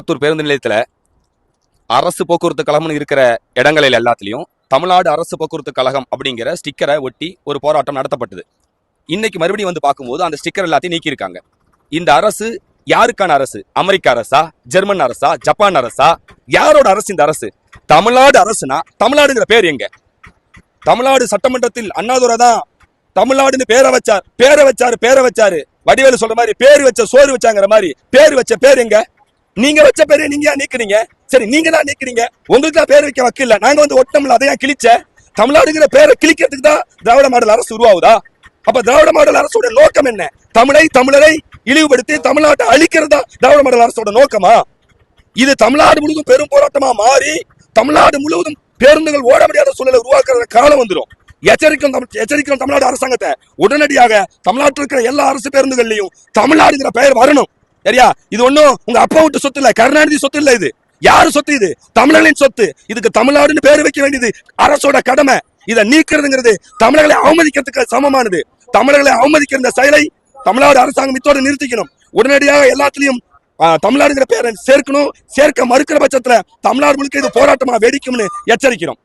ஆத்தூர் பேருந்து நிலையத்துல அரசு போக்குவரத்து கழகம்னு இருக்கிற இடங்களில் எல்லாத்துலயும் தமிழ்நாடு அரசு போக்குவரத்து கழகம் அப்படிங்கிற ஸ்டிக்கரை ஒட்டி ஒரு போராட்டம் நடத்தப்பட்டது. இன்னைக்கு மறுபடியும் வந்து பார்க்கும்போது அந்த ஸ்டிக்கர் எல்லாத்தையும் நீக்கியிருக்காங்க. இந்த அரசு யாருக்கான அரசு? அமெரிக்க அரசா? ஜெர்மன் அரசா? ஜப்பான் அரசா? யாரோட அரசு இந்த அரசு? தமிழ்நாடு அரசுனா தமிழ்நாடுங்கிற பேர் எங்க? தமிழ்நாடு சட்டமன்றத்தில் அண்ணாதுரை தான் தமிழ்நாடுன்னு பேரை வச்சார். பேரை வச்சாரு பேரை வச்சாரு. வடிவேலு சொல்ற மாதிரி பேர் வச்ச சோறு வச்சாங்கிற மாதிரி பேர் வச்ச பேர் எங்க? நீங்க வச்ச பேரை நீங்க ஏன் நீக்குறீங்க? சரி நீங்க தான் நீக்குறீங்க. உங்களுக்கு தான் பேர் வைக்க வக்கில்ல நாங்க வந்து ஒட்டம்ல அதையா கிழிச்ச? தமிழ்நாடுங்கிற பேரை கிழிக்கிறதுக்கு தான் திராவிட மாடல் அரசு உருவாகுதா? அப்ப திராவிட மாடல் அரசோட நோக்கம் என்ன? தமிழை தமிழரை இழிவுபடுத்தி தமிழ்நாட்டை அழிக்கிறதா திராவிட மாடல் அரசோட நோக்கமா? இது தமிழ்நாடு முழுவதும் பெரும் போராட்டமா மாறி தமிழ்நாடு முழுவதும் பேருந்துகள் ஓட முடியாத சூழலை உருவாக்குற காலம் வந்துடும் எச்சரிக்கும் தமிழ் எச்சரிக்கும் தமிழ்நாடு அரசாங்கத்தை உடனடியாக தமிழ்நாட்டில் இருக்கிற எல்லா அரசு பேருந்துகள்லையும் தமிழ்நாடுங்கிற பெயர் வரணும். சரியா? இது ஒன்றும் உங்க அப்பா விட்டு சொத்து இல்ல கருணாநிதி சொத்து இல்ல இது. யாரு சொத்து இது? தமிழர்களின் சொத்து. இதுக்கு தமிழ்நாடுன்னு பேர் வைக்க வேண்டியது அரசோட கடமை. இதை நீக்கிறதுங்கிறது தமிழர்களை அவமதிக்கிறதுக்கு சமமானது. தமிழர்களை அவமதிக்கிற இந்த செயலை தமிழ்நாடு அரசாங்கம் இத்தோடு நிறுத்திக்கணும். உடனடியாக எல்லாத்துலயும் தமிழ்நாடுங்கிற பேரை சேர்க்கணும். சேர்க்க மறுக்கிற பட்சத்துல தமிழ்நாடு முழுக்க இது போராட்டமா வெடிக்கும்னு எச்சரிக்கிறோம்.